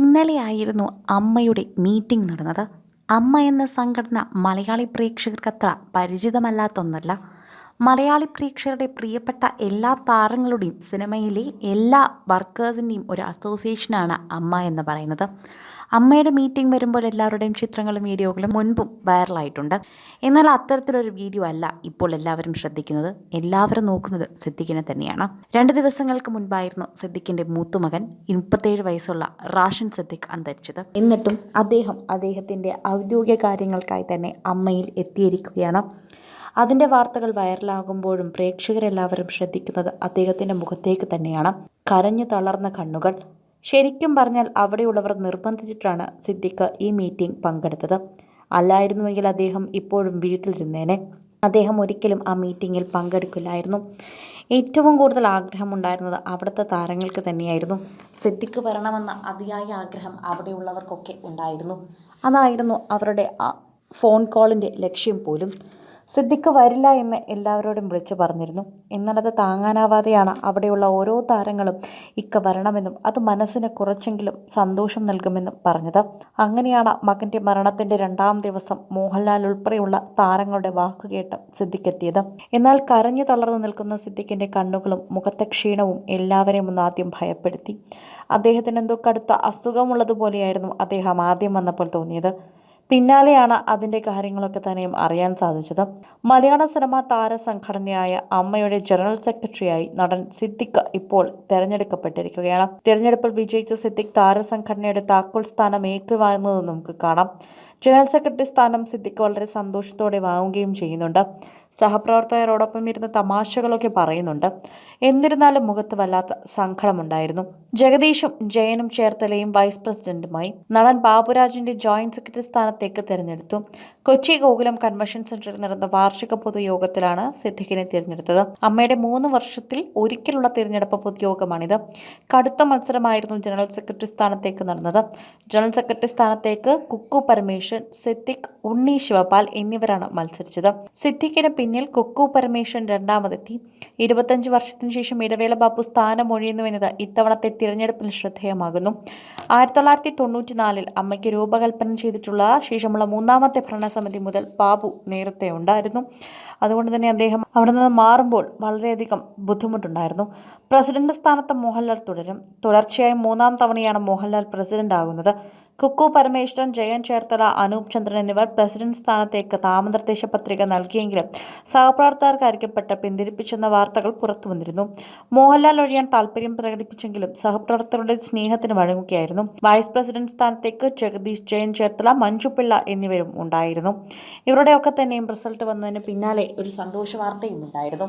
ഇന്നലെയായിരുന്നു അമ്മയുടെ മീറ്റിംഗ് നടന്നത്. അമ്മ എന്ന സംഘടന മലയാളി പ്രേക്ഷകർക്കത്ര പരിചിതമല്ലാത്തൊന്നല്ല മലയാളി പ്രേക്ഷകരുടെ പ്രിയപ്പെട്ട എല്ലാ താരങ്ങളുടെയും സിനിമയിലെ എല്ലാ വർക്കേഴ്സിന്റെയും ഒരു അസോസിയേഷനാണ് അമ്മ എന്ന് പറയുന്നത്. അമ്മയുടെ മീറ്റിംഗ് വരുമ്പോൾ എല്ലാവരുടെയും ചിത്രങ്ങളും വീഡിയോകളും മുൻപും വൈറലായിട്ടുണ്ട്. എന്നാൽ അത്തരത്തിലൊരു വീഡിയോ അല്ല ഇപ്പോൾ എല്ലാവരും ശ്രദ്ധിക്കുന്നത്. എല്ലാവരും നോക്കുന്നത് സിദ്ദിഖിനെ തന്നെയാണ്. രണ്ട് ദിവസങ്ങൾക്ക് മുൻപായിരുന്നു സിദ്ദിഖിന്റെ മൂത്തുമകൻ മുപ്പത്തേഴ് വയസ്സുള്ള റാഷൻ സിദ്ദിഖ് അന്തരിച്ചത്. എന്നിട്ടും അദ്ദേഹം അദ്ദേഹത്തിന്റെ ഔദ്യോഗിക കാര്യങ്ങൾക്കായി തന്നെ അമ്മയിൽ എത്തിയിരിക്കുകയാണ്. അതിന്റെ വാർത്തകൾ വൈറലാകുമ്പോഴും പ്രേക്ഷകരെല്ലാവരും ശ്രദ്ധിക്കുന്നത് അദ്ദേഹത്തിന്റെ മുഖത്തേക്ക് തന്നെയാണ്. കരഞ്ഞു തളർന്ന കണ്ണുകൾ ശരിക്കും പറഞ്ഞാൽ അവിടെയുള്ളവർ നിർബന്ധിച്ചിട്ടാണ് സിദ്ദിഖ് ഈ മീറ്റിംഗ് പങ്കെടുത്തത്. അല്ലായിരുന്നുവെങ്കിൽ അദ്ദേഹം ഇപ്പോഴും വീട്ടിലിരുന്നേനെ. അദ്ദേഹം ഒരിക്കലും ആ മീറ്റിങ്ങിൽ പങ്കെടുക്കില്ലായിരുന്നു. ഏറ്റവും കൂടുതൽ ആഗ്രഹമുണ്ടായിരുന്നത് അവിടുത്തെ താരങ്ങൾക്ക് തന്നെയായിരുന്നു. സിദ്ദിഖ് വരണമെന്ന അതിയായ ആഗ്രഹം അവിടെയുള്ളവർക്കൊക്കെ ഉണ്ടായിരുന്നു. അതായിരുന്നു അവരുടെ ഫോൺ കോളിന്റെ ലക്ഷ്യം പോലും. സിദ്ദിഖ് വരില്ല എന്ന് എല്ലാവരോടും വിളിച്ചു പറഞ്ഞിരുന്നു. എന്നാലത് താങ്ങാനാവാതെയാണ് അവിടെയുള്ള ഓരോ താരങ്ങളും ഇക്ക വരണമെന്നും അത് മനസ്സിന് കുറച്ചെങ്കിലും സന്തോഷം നൽകുമെന്നും പറഞ്ഞത്. അങ്ങനെയാണ് മകന്റെ മരണത്തിന്റെ രണ്ടാം ദിവസം മോഹൻലാൽ ഉൾപ്പെടെയുള്ള താരങ്ങളുടെ വാക്കുകേട്ട് സിദ്ദിഖ് എത്തിയത്. എന്നാൽ കരഞ്ഞു തളർന്നു നിൽക്കുന്ന സിദ്ദിഖിന്റെ കണ്ണുകളും മുഖത്തെ ക്ഷീണവും എല്ലാവരെയും ഒന്ന് ആദ്യം ഭയപ്പെടുത്തി. അദ്ദേഹത്തിന് എന്തോ കടുത്ത അസുഖമുള്ളതുപോലെയായിരുന്നു അദ്ദേഹം ആദ്യം വന്നപ്പോൾ തോന്നിയത്. പിന്നാലെയാണ് അതിന്റെ കാര്യങ്ങളൊക്കെ തന്നെയും അറിയാൻ സാധിച്ചത്. മലയാള സിനിമാ താരസംഘടനയായ അമ്മയുടെ ജനറൽ സെക്രട്ടറിയായി നടൻ സിദ്ദിഖ് ഇപ്പോൾ തെരഞ്ഞെടുക്കപ്പെട്ടിരിക്കുകയാണ്. തിരഞ്ഞെടുപ്പിൽ വിജയിച്ച സിദ്ദിഖ് താരസംഘടനയുടെ താക്കോൽ സ്ഥാനം ഏറ്റുവാങ്ങുന്നത് നമുക്ക് കാണാം. ജനറൽ സെക്രട്ടറി സ്ഥാനം സിദ്ദിഖ് വളരെ സന്തോഷത്തോടെ വാങ്ങുകയും ചെയ്യുന്നുണ്ട്. സഹപ്രവർത്തകരോടൊപ്പം ഇരുന്ന് തമാശകളൊക്കെ പറയുന്നുണ്ട്. എന്നിരുന്നാലും മുഖത്ത് വല്ലാത്ത സങ്കടമുണ്ടായിരുന്നു. ജഗദീഷും ജയനും ചേർത്തലയും വൈസ് പ്രസിഡന്റുമായി നടൻ ബാബുരാജിന്റെ ജോയിന്റ് സെക്രട്ടറി സ്ഥാനത്തേക്ക് തിരഞ്ഞെടുത്തു. കൊച്ചി ഗോകുലം കൺവെൻഷൻ സെന്ററിൽ നടന്ന വാർഷിക പൊതുയോഗത്തിലാണ് സിദ്ദിഖിനെ തിരഞ്ഞെടുത്തത്. അമ്മയുടെ മൂന്ന് വർഷത്തിൽ ഒരിക്കലുള്ള തിരഞ്ഞെടുപ്പ് പൊതുയോഗമാണിത്. കടുത്ത മത്സരമായിരുന്നു ജനറൽ സെക്രട്ടറി സ്ഥാനത്തേക്ക് നടന്നത്. ജനറൽ സെക്രട്ടറി സ്ഥാനത്തേക്ക് കുക്കു പരമേശ്വരൻ സിദ്ദിഖ് ഉണ്ണി ശിവപാൽ എന്നിവരാണ് മത്സരിച്ചത്. സിദ്ദിഖിന് പിന്നിൽ കുക്കു പരമേശ്വരൻ രണ്ടാമതെത്തി ഇരുപത്തഞ്ച് വർഷത്തിന് ശേഷം ഇടവേള ബാബു സ്ഥാനമൊഴിയുന്നുവെന്നത് ഇത്തവണത്തെ തിരഞ്ഞെടുപ്പിൽ ശ്രദ്ധേയമാകുന്നു. ആയിരത്തി തൊള്ളായിരത്തി അമ്മയ്ക്ക് രൂപകൽപ്പന ചെയ്തിട്ടുള്ള ശേഷമുള്ള മൂന്നാമത്തെ ഭരണസമിതി മുതൽ ബാബു നേരത്തെ ഉണ്ടായിരുന്നു. അതുകൊണ്ട് തന്നെ അദ്ദേഹം അവിടെ നിന്ന് മാറുമ്പോൾ വളരെയധികം ബുദ്ധിമുട്ടുണ്ടായിരുന്നു. പ്രസിഡന്റ് സ്ഥാനത്ത് മോഹൻലാൽ തുടരും. തുടർച്ചയായി മൂന്നാം തവണയാണ് മോഹൻലാൽ പ്രസിഡന്റ് ആകുന്നത് കുക്കു പരമേശ്വരൻ ജയൻ ചേർത്തല അനൂപ് ചന്ദ്രൻ എന്നിവർ പ്രസിഡന്റ് സ്ഥാനത്തേക്ക് നാമനിർദ്ദേശ പത്രിക നൽകിയെങ്കിലും സഹപ്രവർത്തകർക്ക് അരിക്കപ്പെട്ട് പിന്തിരിപ്പിച്ചെന്ന വാർത്തകൾ പുറത്തു വന്നിരുന്നു. മോഹൻലാൽ ഒഴിയാൻ താല്പര്യം പ്രകടിപ്പിച്ചെങ്കിലും സഹപ്രവർത്തകരുടെ സ്നേഹത്തിന് വഴങ്ങുകയായിരുന്നു. വൈസ് പ്രസിഡന്റ് സ്ഥാനത്തേക്ക് ജഗദീഷ് ജയൻ ചേർത്തല മഞ്ജുപിള്ള എന്നിവരും ഉണ്ടായിരുന്നു. ഇവരുടെയൊക്കെ തന്നെയും റിസൾട്ട് വന്നതിന് പിന്നാലെ ഒരു സന്തോഷ വാർത്തയും ഉണ്ടായിരുന്നു.